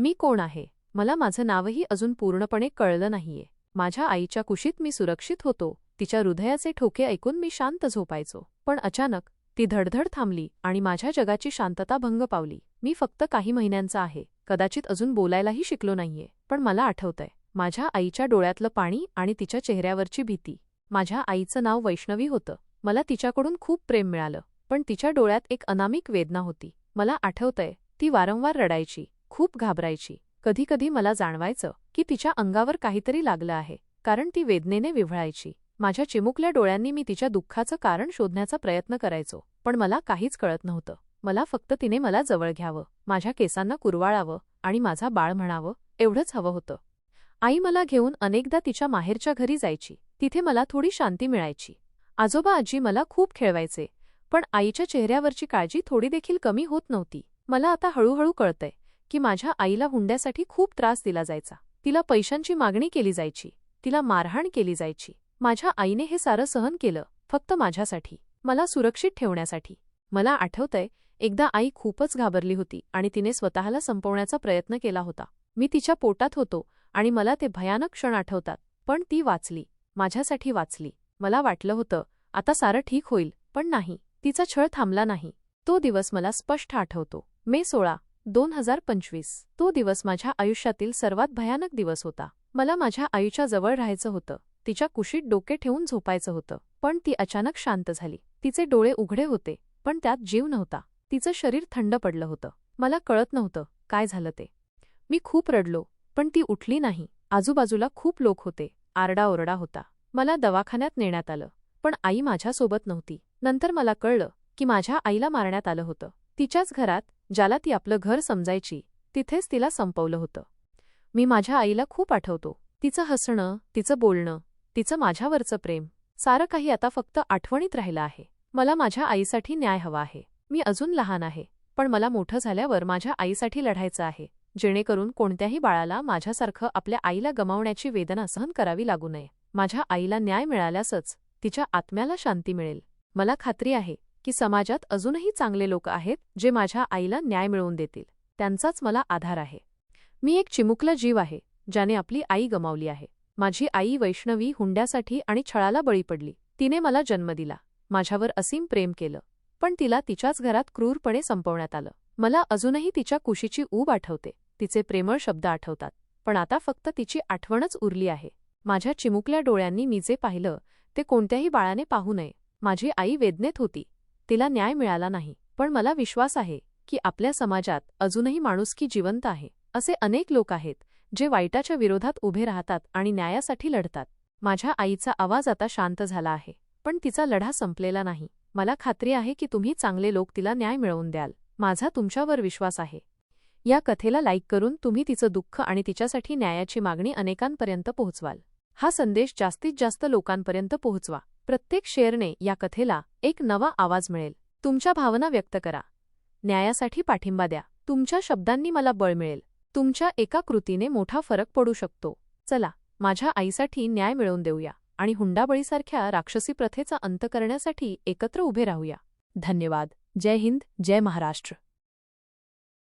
मी कोण आहे? मला माझं नावही अजून पूर्णपणे कळलं नाहीये. माझ्या आईच्या कुशीत मी सुरक्षित होतो. तिच्या हृदयाचे ठोके ऐकून मी शांत झोपायचो. पण अचानक ती धडधड थांबली आणि माझ्या जगाची शांतता भंग पावली. मी फक्त काही महिन्यांचा आहे. कदाचित अजून बोलायलाही शिकलो नाहीये. पण मला आठवतंय माझ्या आईच्या डोळ्यातलं पाणी आणि तिच्या चेहऱ्यावरची भीती. माझ्या आईचं नाव वैष्णवी होतं. मला तिच्याकडून खूप प्रेम मिळालं. पण तिच्या डोळ्यात एक अनामिक वेदना होती. मला आठवतंय ती वारंवार रडायची. खूप घाबरायची. कधीकधी मला जाणवायचं की तिच्या अंगावर काहीतरी लागलं आहे कारण ती वेदनेने विव्हळायची. माझ्या चिमुकल्या डोळ्यांनी मी तिच्या दुःखाचं कारण शोधण्याचा प्रयत्न करायचो पण मला काहीच कळत नव्हतं. मला फक्त तिने मला जवळ घ्यावं माझ्या केसांना कुरवाळावं आणि माझा बाळ म्हणावं एवढंच हवं होतं. आई मला घेऊन अनेकदा तिच्या माहेरच्या घरी जायची तिथे मला थोडी शांती मिळायची. आजोबा आजी मला खूप खेळवायचे पण आईच्या चेहऱ्यावरची काळजी थोडी देखील कमी होत नव्हती. मला आता हळूहळू कळतंय की माझ्या आईला हुंड्यासाठी खूप त्रास दिला जायचा. तिला पैशांची मागणी केली जायची. तिला मारहाण केली जायची. माझ्या आईने हे सारं सहन केलं फक्त माझ्यासाठी. मला सुरक्षित ठेवण्यासाठी. मला आठवतंय एकदा आई खूपच घाबरली होती आणि तिने स्वतःला संपवण्याचा प्रयत्न केला होता. मी तिच्या पोटात होतो आणि मला ते भयानक क्षण आठवतात पण ती वाचली. माझ्यासाठी वाचली. मला वाटलं होतं आता सारं ठीक होईल पण नाही. तिचा छळ थांबला नाही. तो दिवस मला स्पष्ट आठवतो. मे सोळा. दोन हजार पंचवीस. तो दिवस माझ्या आयुष्यातील सर्वात भयानक दिवस होता. मला माझ्या आईच्या जवळ राहायचं होतं. तिच्या कुशीत डोके ठेवून झोपायचं होतं. पण ती अचानक शांत झाली. तिचे डोळे उघडे होते पण त्यात जीव नव्हता. तिचं शरीर थंड पडलं होतं. मला कळत नव्हतं काय झालं ते. मी खूप रडलो पण ती उठली नाही. आजूबाजूला खूप लोक होते. आरडाओरडा होता. मला दवाखान्यात नेण्यात आलं. पण आई माझ्यासोबत नव्हती. नंतर मला कळलं की माझ्या आईला मारण्यात आलं होतं. तिच्याच घरात ज्याला ती आपलं घर समजायची तिथेच तिला संपवलं होतं. मी माझ्या आईला खूप आठवतो. तिचं हसणं तिचं बोलणं तिचं माझ्यावरचं प्रेम सारं काही आता फक्त आठवणीत राहिलं आहे. मला माझ्या आईसाठी न्याय हवा आहे. मी अजून लहान आहे पण मला मोठं झाल्यावर माझ्या आईसाठी लढायचं आहे जेणेकरून कोणत्याही बाळाला माझ्यासारखं आपल्या आईला गमावण्याची वेदना सहन करावी लागू नये. माझ्या आईला न्याय मिळाल्यासच तिच्या आत्म्याला शांती मिळेल. मला खात्री आहे की समाजात अजूनही चांगले लोक आहेत जे माझ्या आईला न्याय मिळवून देतील. त्यांचाच मला आधार आहे. मी एक चिमुकला जीव आहे ज्याने आपली आई गमावली आहे. माझी आई वैष्णवी हुंड्यासाठी आणि छळाला बळी पडली. तिने मला जन्म दिला. माझ्यावर असीम प्रेम केलं. पण तिला तिच्याच घरात क्रूरपणे संपवण्यात आलं. मला अजूनही तिच्या कुशीची ऊब आठवते. तिचे प्रेमळ शब्द आठवतात. पण आता फक्त तिची आठवणच उरली आहे. माझ्या चिमुकल्या डोळ्यांनी मी जे पाहिलं ते कोणत्याही बाळाने पाहू नये. माझी आई वेदनेत होती. तिला न्याय मिळाला नाही. पण मला विश्वास आहे की आपल्या समाजात अजूनही माणुसकी जिवंत आहे असे अनेक लोक आहेत जे वाईटाच्या विरोधात उभे राहतात आणि न्यायासाठी लढतात. माझ्या आईचा आवाज आता शांत झाला आहे पण तिचा लढा संपलेला नाही. मला खात्री आहे की तुम्ही चांगले लोक तिला न्याय मिळवून द्याल. माझा तुमच्यावर विश्वास आहे. या कथेला लाईक करून तुम्ही तिचं दुःख आणि तिच्यासाठी न्यायाची मागणी अनेकांपर्यंत पोहोचवाल. हा संदेश जास्तीत जास्त लोकांपर्यंत पोहोचवा. प्रत्येक शेअरने या कथेला एक नवा आवाज मिळेल. तुमच्या भावना व्यक्त करा. न्यायासाठी पाठिंबा द्या. तुमच्या शब्दांनी मला बळ मिळेल. तुमच्या एका कृतीने मोठा फरक पडू शकतो. चला माझ्या आईसाठी न्याय मिळवून देऊया आणि हुंडाबळीसारख्या राक्षसी प्रथेचा अंत करण्यासाठी एकत्र उभे राहूया. धन्यवाद. जय हिंद. जय महाराष्ट्र.